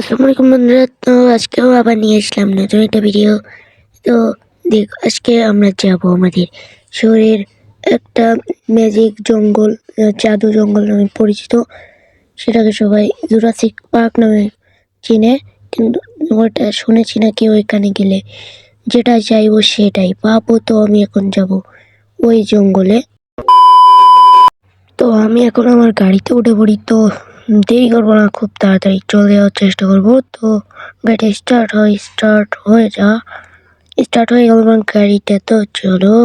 আসসালামু আলাইকুম বন্ধুরা। তো আজকেও আবার নিয়ে আসলাম নতুন একটা ভিডিও তো দেখ, আজকে আমরা যাব আমাদের শহরের একটা ম্যাজিক জঙ্গল জাদু জঙ্গল নামে পরিচিত। সেটাকে সবাই জুরাসিক পার্ক নামে চিনে, কিন্তু ওটা শুনেছি না নাকি ওইখানে গেলে যেটা চাইব সেটাই। পাবো তো আমি এখন যাব ওই জঙ্গলে। আমি এখন আমার গাড়িতে উঠে পড়ি, তো দেরি করব না, খুব তাড়াতাড়ি চলে যাওয়ার চেষ্টা করব। তো গাড়িটা স্টার্ট হয় স্টার্ট হয়ে যা স্টার্ট হয়ে গেল আমার গাড়িটা, তো চলো।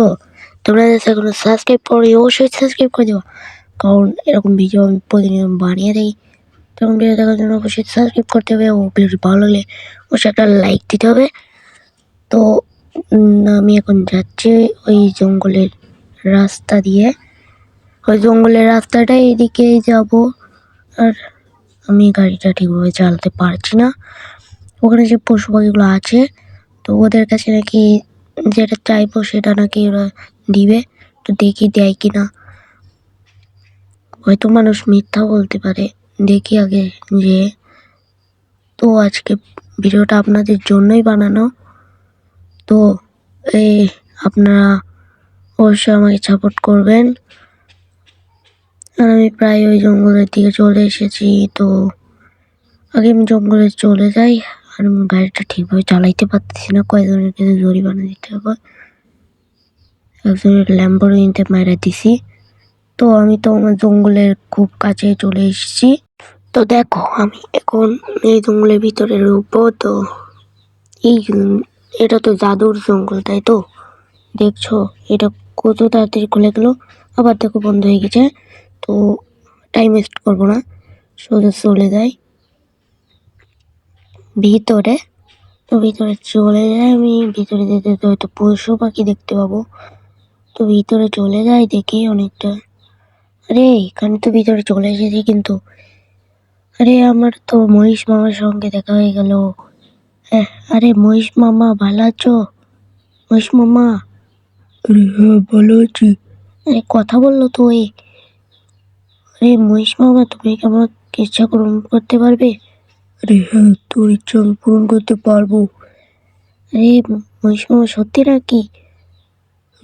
তোমরা এখনও সাবস্ক্রাইব করি অবশ্যই সাবস্ক্রাইব করে দেবো কারণ এরকম ভিডিও আমি প্রতিদিন বানিয়ে দিই। তখন ভিডিও দেখার জন্য অবশ্যই সাবস্ক্রাইব করতে হবে, ও ভিডিও ভালো লাগলে অবশ্যই একটা লাইক দিতে হবে। তো আমি এখন যাচ্ছি ওই জঙ্গলের রাস্তা দিয়ে। ওই জঙ্গলের রাস্তাটা এদিকে যাব। আর আমি গাড়িটা ঠিকভাবে চালাতে পারছি না। ওখানে যে পশু পাখিগুলো আছে, তো ওদের কাছে নাকি যেটা চাইব সেটা নাকি ওরা দিবে। তো দেখি দেয় কি না হয়তো মানুষ মিথ্যা বলতে পারে। দেখি আগে যে তো আজকে ভিডিওটা আপনাদের জন্যই বানানো। তো এই আপনারা অবশ্যই আমাকে সাপোর্ট করবেন। আর আমি প্রায় ওই জঙ্গলের দিকে চলে এসেছি, তো আগে আমি জঙ্গলে চলে যাই, আর আমি গাড়িটা ঠিকভাবে চালাইতে পারতেছি না। কয়েকজনের কিন্তু জরিমানা দিতে হবে। একজনের ল্যাম্বরগিনিতে মারা দিছি। তো আমি তো আমার জঙ্গলের খুব কাছে চলে এসেছি। তো দেখো, আমি এখন এই জঙ্গলের ভিতরে ঢুকবো, তো এই এটা তো জাদুর জঙ্গল, তাই তো? দেখছ, এটা কত তাড়াতাড়ি খুলে গেলো। আবার দেখো বন্ধ হয়ে গেছে। তো টাইম ওয়েস্ট করব না। সোজা চলে যাই। ভিতরে ভিতরে চলে যাই আমি। ভিতরে যেতে যেতে হয়তো পশু পাখি দেখতে পাবো। তো ভিতরে চলে যাই দেখি অনেকটা। আরে, এখানে তো ভিতরে চলে এসেছি কিন্তু। আরে, আমার তো মহিষ মামার সঙ্গে দেখা হয়ে গেল। হ্যাঁ আরে, মহিষ মামা, ভালো আছো? মহিষ মামা। হ্যাঁ ভালো আছি। আরে, কথা বলল তো এই আরে মহিষ মামা তুমি কি আমার ইচ্ছা পূরণ করতে পারবে? আরে হ্যাঁ তোর ইচ্ছা আমি পূরণ করতে পারব। আরে মহিষ মামা সত্যি নাকি?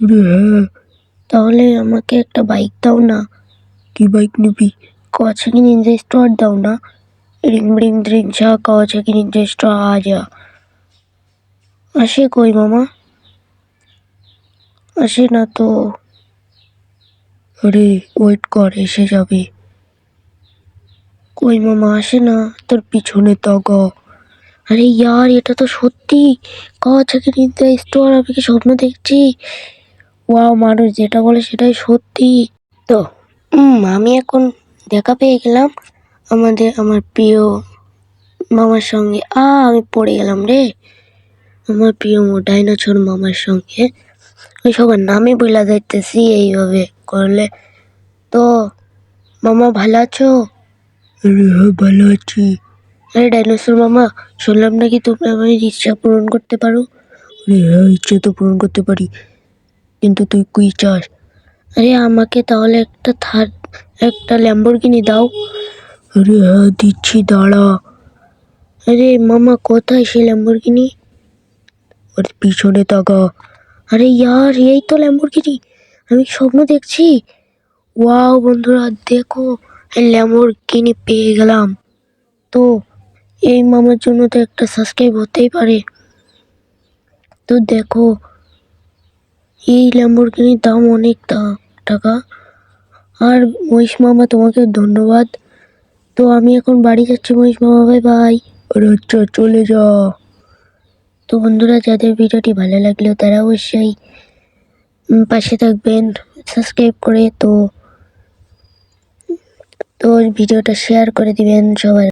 আরে হ্যাঁ। তাহলে আমাকে একটা বাইক দাও না। কি বাইক নিবি? কাওয়াসাকি নিনজা স্টার দাও না। রিং রিং রিং ঝা কাওয়াসাকি নিনজা স্টার যা আসে কই মামা? আসে না তো। আরে ওয়েট কর, এসে যাবে। কই মামা, আসে না, তোর পিছনে তাগা আরে ইয়ার, এটা তো সত্যি। কাওয়াসাকি নিনজা স্টোর, আমি কি স্বপ্ন দেখছি? ওয়াও, মানুষ, যেটা বলে সেটাই সত্যি। তো আমি এখন দেখা পেয়ে গেলাম আমাদের, আমার প্রিয় মামার সঙ্গে। আ, আমি পড়ে গেলাম রে। আমার প্রিয় ডাইনোসর মামার সঙ্গে। সবার নামই বলা যাইতেছি এইভাবে করলে। তো মামা ভালো আছো? আরে হ্যাঁ ভালো আছি। আরে ডাইনোসর মামা শুনলাম নাকি তুমি আমার ইচ্ছা পূরণ করতে পারো? আরে হ্যাঁ ইচ্ছা তো পূরণ করতে পারি। কিন্তু তুই কুই চাস? আরে আমাকে তাহলে একটা থার একটা ল্যাম্বরগিনি দাও। আরে হ্যাঁ দিচ্ছি দাঁড়া। আরে মামা কোথায় সেই ল্যাম্বরগিনি? ওর পিছনে তাকা আরে ইয়ার, এই তো ল্যাম্বরগিনি আমি স্বপ্ন দেখছি। ওয়াও বন্ধুরা, দেখো ল্যাম্বরগিনি পেয়ে গেলাম। তো এই মামার জন্য তো একটা সাবস্ক্রাইব হতেই পারে। তো দেখো, এই ল্যাম্বরগিনির দাম অনেক টাকা। আর মহিষ মামা তোমাকে ধন্যবাদ। তো আমি এখন বাড়ি যাচ্ছি মহিষ মামা বাই আরে আচ্ছা চলে যা। তো বন্ধুরা, যাদের ভিডিওটি ভালো লাগল তারা অবশ্যই পাশে থাকবেন সাবস্ক্রাইব করে, তো তো ভিডিওটা শেয়ার করে দিবেন সবার।